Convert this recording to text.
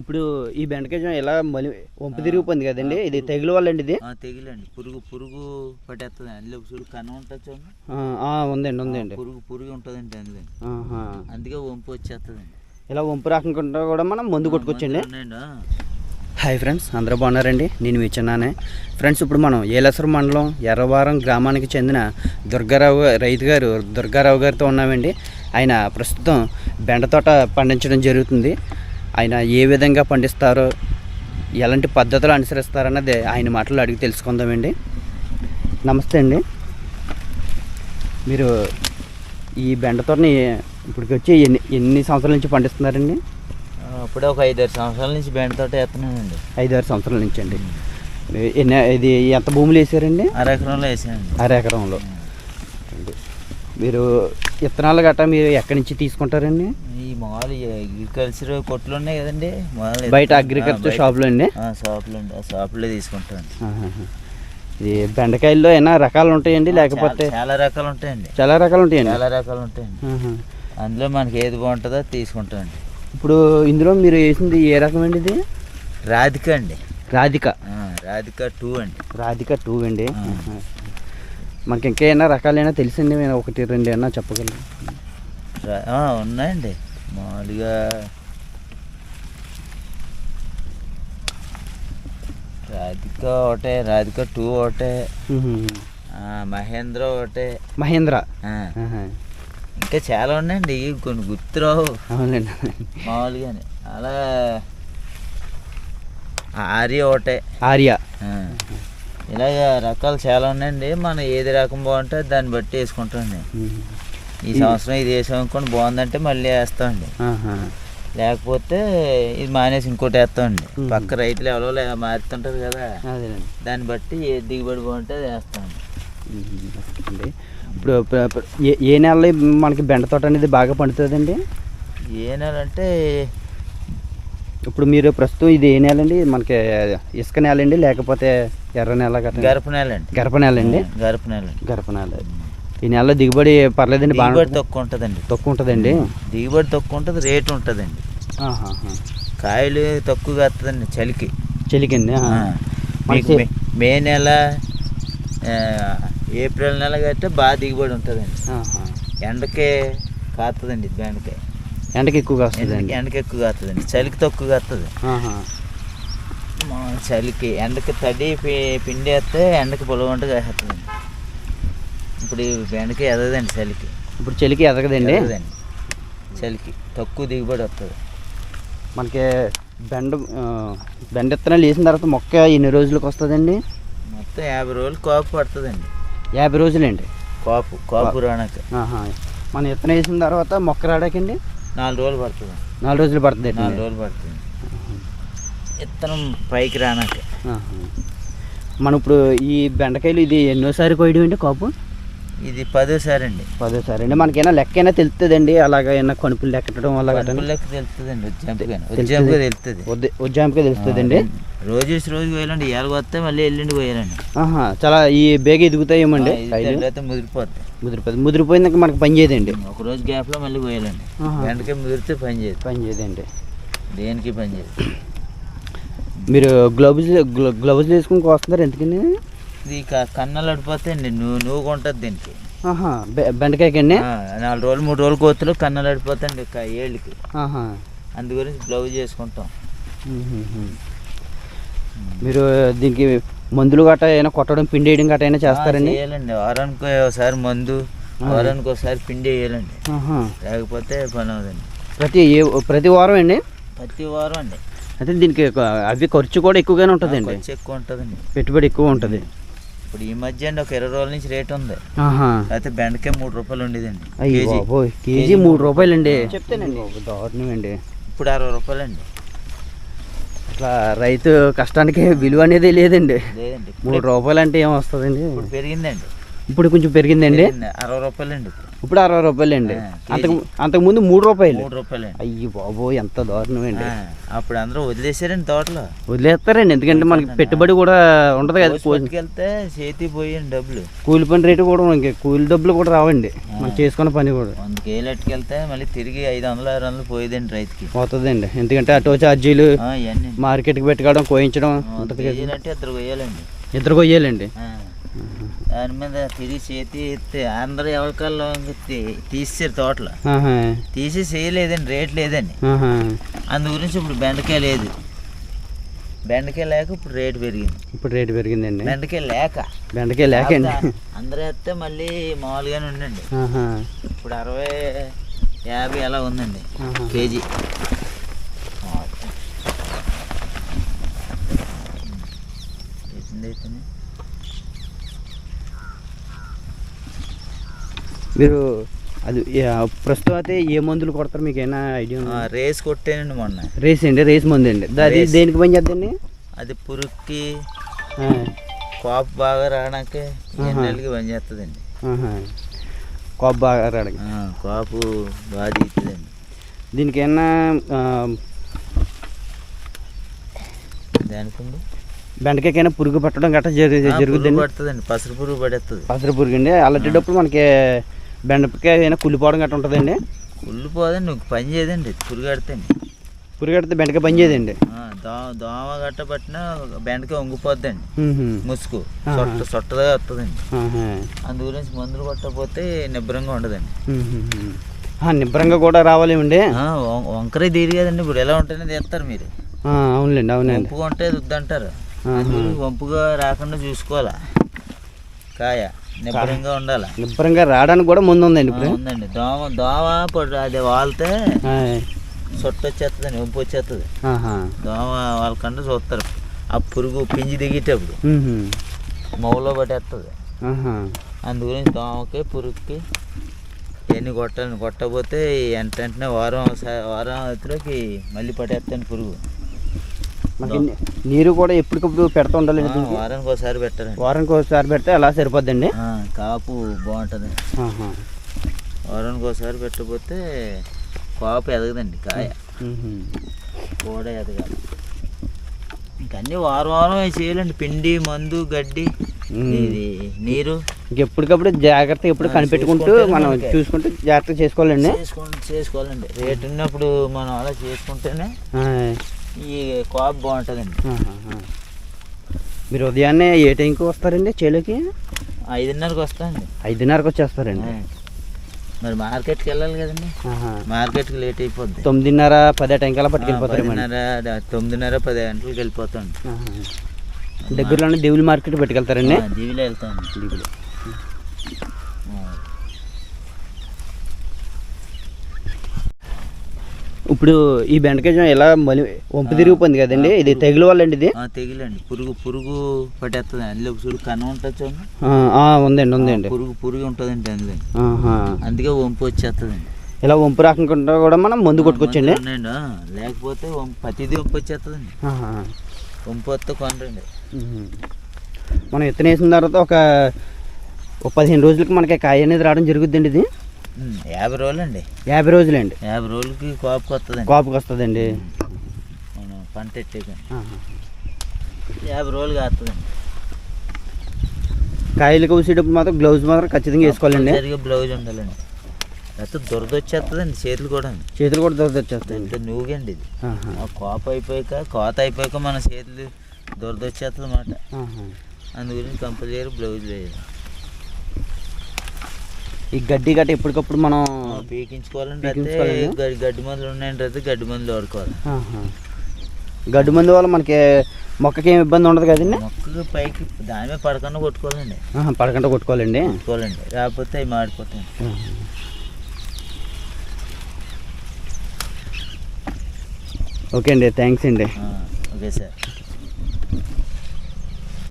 ఇప్పుడు ఈ బెండకాయ ఎలా మలి వంపు తిరిగిపోయింది కదండి? ఇది తెగులు వల్ల అండి ఇది? తెగిలండి. పురుగు పురుగు పట్టేస్తుంది అందులో చూడు కన్నం ఉంటుంది చూడండి. ఉందండి ఉందండి. పురుగు పురుగు ఉంటుందండి అందులో. అందుకే వంపు వచ్చేస్తుందండి ఇలా వంపు రాకుండా కూడా మనం మందు కొట్టుకొచ్చండి. హాయ్ ఫ్రెండ్స్ అందరూ బాగున్నారండి. నేను మీ చిన్నానే. ఫ్రెండ్స్ ఇప్పుడు మనం ఏలసర మండలం ఎర్రవారం గ్రామానికి చెందిన దుర్గారావు రైతు గారు దుర్గారావు గారితో ఉన్నామండి. ఆయన ప్రస్తుతం బెండ తోట పండించడం జరుగుతుంది. ఆయన ఏ విధంగా పండిస్తారో ఎలాంటి పద్ధతులు అనుసరిస్తారన్నది ఆయన మాటలు అడిగి తెలుసుకుందామండి. నమస్తే అండి. మీరు ఈ బెండ తోటని ఇప్పటికి వచ్చి ఎన్ని ఎన్ని సంవత్సరాల నుంచి పండిస్తున్నారండి? ఆ, అప్పుడే ఒక ఐదారు సంవత్సరాల నుంచి బెండ తోట వేస్తున్నానండి ఐదారు సంవత్సరాల నుంచి అండి. ఎన్ని ఇది ఎంత భూములు వేసారండి? అర ఎకరంలో వేసానండి అర ఎకరంలో. మీరు విత్తనాలు గట్రా మీరు ఎక్కడి నుంచి తీసుకుంటారండి? ఈ మామూలు అగ్రికల్చర్ కొట్లు ఉన్నాయి కదండి మామూలు బయట అగ్రికల్చర్ షాప్లో అండి? షాపులో అండి ఆ షాపులో తీసుకుంటాను ఆహాహా. ఇది బెండకాయల్లో ఏమైనా రకాలు ఉంటాయండి లేకపోతే చాలా- రకాలు ఉంటాయండి. చాలా రకాలు ఉంటాయండి? చాలా రకాలు ఉంటాయండి. అందులో మనకి ఏది బాగుంటుందో తీసుకుంటామండి. ఇప్పుడు ఇందులో మీరు వేసింది ఏ రకం అండి ఇది? రాధిక అండి. రాధిక. రాధిక టూ అండి. రాధిక టూ అండి. మనకి ఇంకేమైనా రకాలైనా తెలిసింది నేను ఒకటి రెండు అయినా చెప్పగలను ఉన్నాయండి. మామూలుగా రాధిక ఒకటే రాధిక టూ ఒకటే మహేంద్ర ఒకటే. మహేంద్ర. ఇంకా చాలా ఉన్నాయండి కొన్ని గుర్తురావు అవునండి మామూలుగానే. అలా ఆర్య ఒకటే. ఆర్య. ఇలాగ రకాలు చాలా ఉన్నాయండి. మనం ఏది రకం బాగుంటే దాన్ని బట్టి వేసుకుంటామండి. ఈ సంవత్సరం ఇది వేసాం అనుకోండి బాగుందంటే మళ్ళీ వేస్తామండి. లేకపోతే ఇది మానేసి ఇంకోటి వేస్తామండి. పక్క రైతులు ఎవరో మారుతుంటారు కదా దాన్ని బట్టి ఏ దిగుబడి బాగుంటే అది వేస్తామండి. ఇప్పుడు ఏ నెలలో మనకి బెండ తోట అనేది బాగా పండుతుందండి? ఏ నెల అంటే ఇప్పుడు మీరు ప్రస్తుతం ఇది ఏ నెల అండి మనకి ఇసుక నేల అండి లేకపోతే ఎర్ర నేల గరప నెల అండి గరప నేల అండి గరప నెల. గరప నేల ఈ నెలలో దిగుబడి పర్లేదండి బాగా దిగుబడి తక్కువ ఉంటుందండి తక్కువ ఉంటుందండి దిగుబడి తక్కువ ఉంటుంది రేటు ఉంటుందండి. కాయలు తక్కువగా వస్తుందండి చలికి. ఆహా. మీకు మే- నెల ఏప్రిల్ నెల గట్టే బాగా దిగుబడి ఉంటుందండి. ఎండకే కాస్తుందండి బెండకాయ ఎండకి ఎక్కువగా వస్తుందండి ఎండకి ఎక్కువ కాస్తుందండి చలికి తక్కువ కాస్తుంది ఆహా. మా చలికి ఎండకి తడి పిండి వేస్తే ఎండకి పొలగొంట కాస్తుందండి ఇప్పుడు బెండకాయ ఎదగదండి చలికి. ఇప్పుడు చలికి ఎదగదండి? ఎదగదండి. చలికి తక్కువ దిగుబడి వస్తుంది మనకి బెండ బెండ విత్తనాలు వేసిన తర్వాత మొక్క ఎన్ని రోజులకు వస్తుందండి? మొత్తం యాభై రోజులు కాపు పడుతుందండి. యాభై రోజులండి? కాపు కాపు రానక. మనం విత్తనం వేసిన తర్వాత మొక్క రాడాకండి? నాలుగు రోజులు పడుతుంది. నాలుగు రోజులు పడుతుంది నాలుగు రోజులు పడుతుంది. విత్తనం పైకి రానక మనం ఇప్పుడు ఈ బెండకాయలు ఇది ఎన్నోసారి కోయడం అండి కాపు? ఇది పదోసారి అండి పదోసారి అండి. మనకైనా లెక్క అయినా తెలుస్తుందండి అలాగా ఏమైనా కణుపులు లెక్కటం వల్ల తెలుస్తుందండి ఉజ్జాంపుగా తెలుస్తుంది. ఉజ్జాంపుగా తెలుస్తుందండి రోజు రోజు పోయాలండి ఇవాళ వస్తే మళ్ళీ ఎల్లుండి పోయాలండి ఆహా చాలా ఈ బేగ ఎదుగుతాయేమండి ముదిరిపోద్ది. ముదిరిపోతుంది ముదిరిపోయిందాక మనకు పని చేయదండి. ఒక రోజు గ్యాప్లో మళ్ళీ పోయాలండి ఆహా. వెంటకే ముదిరితే పని చేయదు. పని చేయదండి. దేనికి పని చేయదు. మీరు గ్లౌజ్ గ్ల- గ్లౌజ్ వేసుకుని కోస్తున్నారు ఎందుకని ఇది కన్నాలు అడిపోతే అండి నువ్వు నువ్వు కొంటుంది దీనికి. ఆహా బె- బెండకాయకండి? ఆ, నాలుగు రోజులు మూడు రోజులు కోతులు కన్నాలు అడిపోతాండి ఏళ్ళకి. అందు గురించి బ్లౌజ్ చేసుకుంటాం. మీరు దీనికి మందులు గట్రా అయినా కొట్టడం పిండి వేయడం గట్రా అయినా చేస్తారండి? ఆ, చేయాలండి. వారానికి ఒకసారి మందు వారానికి ఒకసారి పిండి వేయాలండి. లేకపోతే పని అవుదండి ప్రతి ఏ ప్రతి వారం అండి ప్రతి వారం అండి. అయితే దీనికి ఒక- అవి ఖర్చు కూడా ఎక్కువగానే ఉంటుందండి. ఖర్చు ఎక్కువ ఉంటుందండి. పెట్టుబడి ఎక్కువ ఉంటుంది. ఇప్పుడు ఈ మధ్య అండి ఒక ఇరవై రోజుల నుంచి రేట్ ఉంది. ఆహా. అయితే బెండకాయ మూడు రూపాయలు ఉండేదండి. అయ్యి కేజీ. బాబోయ్. కేజీ మూడు రూపాయలండి. చెప్తానండి. దారుణం అండి ఇప్పుడు అరవై రూపాయలండి. అట్లా రైతు కష్టానికి విలువ అనేది లేదండి. లేదండి. మూడు రూపాయలు అంటే ఏం వస్తుందండి? ఇప్పుడు పెరిగిందండి. ఇప్పుడు కొంచెం పెరిగిందండి. పెరిగింది. అరవై రూపాయలండి ఇప్పుడు. ఇప్పుడు అరవై రూపాయలు అండి అంతకు అంతకుముందు మూడు రూపాయలు. మూడు రూపాయలండి. అయ్యి బాబో ఎంత దారుణం అండి అప్పుడు అందరూ వదిలేసారండి తోటలో. వదిలేస్తారండి. ఎందుకంటే మనకి పెట్టుబడి కూడా ఉండదు కదా. పట్టుకెళ్తే చేతి పోయండి డబ్బులు. కూలి పని రేటు కూడా ఇంక కూలి డబ్బులు కూడా రావండి. మనం చేసుకున్న పని కూడా. ఎట్టుకెళ్తే మళ్ళీ తిరిగి ఐదు వందలు ఆరు వందలు పోయేదండి రైతుకి. పోతుందండి. ఎందుకంటే ఆటో ఛార్జీలు మార్కెట్కి పెట్టుకోవడం కోయించడం అంటే ఇద్దరు కొయ్యాలండి. ఇద్దరు కొయ్యాలండి. దాని మీద తిరిగి చేతి ఎత్తే అందరూ ఎవరికల్లో తీసేసారు తోటలో. తీసి చేయలేదండి రేట్ లేదండి. అందు గురించి ఇప్పుడు బెండకాయ లేదు. బెండకాయ లేక ఇప్పుడు రేటు పెరిగింది. ఇప్పుడు రేటు పెరిగిందండి. బెండకాయ లేక. బెండకాయ లేకండి. అందరూ వేస్తే మళ్ళీ మామూలుగానే ఉండండి. ఇప్పుడు అరవై యాభై అలా ఉందండి. కేజీ. ఎట్టింది మీరు అది ప్రస్తుతం అయితే ఏ మందులు కొడతారు మీకు ఏమైనా ఐడియా రేస్ కొట్టానండి మొన్న. రేస్ అండి రేస్ మందు అండి అది. దేనికి పని చేద్దండి అది పురుగుకి కాపు బాగా రావడానికి ఎన్నెలకి పని చేస్తుందండి కాపు బాగా రావడానికి. కాపు బాగా తీస్తుందండి దీనికి ఏమన్నా దానికి. బెండకాయకైనా పురుగు పట్టడం గట్రా జరు ఆ, పురుగు జరుగుద్దండి? పడుతుందండి. పసరు పురుగు పడేస్తుంది పసర పురుగు అండి. అలాంటప్పుడు మనకి బెండకాయ అయినా కుళ్ళిపోవడం గట్రా ఉంటుందండి? కుళ్ళిపోదండి నువ్వు పని చేయదండి పురుగు కడితేండి. పురుగు కడితే బెండకాయ పని చేయదండి? దోమ గట్ట పట్టినా బెండకాయ వంగిపోద్దండి. ముసుగు. సొట్ట సొట్టగా వస్తుందండి ఆహా. అందు గురించి మందులు కొట్టకపోతే నిబ్బరంగా ఉండదండి. నిబ్బరంగా కూడా రావాలేమండి? వంకరే తీరు కదండి ఇప్పుడు ఎలా ఉంటేనే తీస్తారు మీరు. అవునులేండి అవునండి. వంపుగా ఉంటే వద్దంటారు వంపుగా రాకుండా చూసుకోవాలా? కాయ. నిబ్బరంగా ఉండాలా? నిబ్బరంగా రావడానికి కూడా ముందు ఉందండి ఇప్పుడు. ఉందండి. దోమ దోమ పడు అది వాళ్తే ఆ, సొట్ట వచ్చేస్తుందండి వంపు వచ్చేస్తుంది. దోమ వాళ్ళకంటే చూస్తారు. ఆ పురుగు పింజి దిగేటప్పుడు. మౌలో పట్టేస్తుంది ఆహా. అందు గురించి దోమకి పురుగుకి ఎన్ని కొట్టాలని కొట్టకపోతే వెంట వెంటనే వారం వారం అవుతులోకి మళ్ళీ పట్టేస్తాను పురుగు. మనకి నీరు కూడా ఎప్పటికప్పుడు పెడతా దీనికి వారానికి ఒకసారి పెట్టారండి వారానికి ఒకసారి పెడితే అలా సరిపోద్దండి? కాపు బాగుంటుంది. వారానికి ఒకసారి పెట్టకపోతే కాపు ఎదగదండి కాయ. కూడా ఎదగాలి. ఇంకన్నీ వారం వారం చేయాలండి. పిండి మందు గడ్డి. ఇది నీరు. ఎప్పటికప్పుడు జాగ్రత్తగా ఎప్పుడు కనిపెట్టుకుంటూ మనం చూసుకుంటూ జాగ్రత్తగా చేసుకోవాలండి. చేసుకోవాలండి. రేటు ఉన్నప్పుడు మనం అలా చేసుకుంటేనే ఈ కాపు బాగుంటుందండి. మీరు ఉదయాన్నే ఏ టైంకి వస్తారండి చేలోకి? ఐదున్నరకు వస్తాండి ఐదున్నరకు వచ్చేస్తారండి. మరి మార్కెట్కి వెళ్ళాలి కదండి. మార్కెట్కి లేట్ అయిపోద్ది. తొమ్మిదిన్నర పది టైంకి అలా ద- తొమ్మిదిన్నర పది గంటలకు వెళ్ళిపోతాం. దగ్గరలోనే దేవుల మార్కెట్ పెట్టుకెళ్తారండి. దీవిలో వెళ్తాం. దిగులు ఇప్పుడు ఈ బెండకాయ ఎలా మలి వంపు తిరిగిపోయింది కదండి? ఇది తెగులు వల్ల అండి ఇది తెగిలండి. పురుగు పురుగు పట్టేస్తుంది అందులో చూడు కన్నం ఉంటుంది చూడండి. ఉందండి ఉందండి. పురుగు పురుగు ఉంటుందండి అందులో. అందుకే వంపు వచ్చేస్తుందండి ఇలా వంపు రాకుండా కూడా మనం మందు కొట్టుకోవచ్చండి. లేకపోతే ప్రతిదీ వంపు వచ్చేస్తుందండి. వంపు వస్తే కొనరండి. మనం విత్తనం వేసిన తర్వాత ఒక పదిహేను రోజులకి మనకి కాయ అనేది రావడం జరుగుద్దండి ఇది? యాభై రోజులు అండి యాభై రోజులండి. యాభై రోజులకి కాపుకి వస్తుందండి. కాపుకి వస్తుందండి. మనం పంట. యాభై రోజులు కాస్తుందండి కాయలు కోసేటప్పుడు మాత్రం గ్లౌజ్ మాత్రం ఖచ్చితంగా వేసుకోవాలండి. బ్లౌజ్ ఉండాలండి. లేకపోతే దురద వచ్చేస్తుందండి చేతులు కూడా చేతులు కూడా దొరద వచ్చేస్తాయండి. ఎంత నూగండి ఇది. కోప అయిపోయాక కోత అయిపోయాక మన చేతులు దురద వచ్చేస్తుంది అన్నమాట ఆహా. అందు గురించి కంపల్సరీ బ్లౌజ్ వేయాలి. ఈ గడ్డి గట్ట ఎప్పటికప్పుడు మనం పీకించుకోవాలంటే? గడ్డి మందులు ఉన్నాయంటే అయితే గడ్డి మందులు వాడుకోవాలి. గడ్డి మందు వల్ల మనకి మొక్కకి ఏమి ఇబ్బంది ఉండదు కదండి? మొక్కకి పైకి దాని మీద పడకుండా కొట్టుకోవాలండి. పడకుండా కొట్టుకోవాలండి. కొట్టుకోవాలండి. రాకపోతే అవి మాడిపోతాయి. ఓకే అండి థ్యాంక్స్ అండి. Okay sir.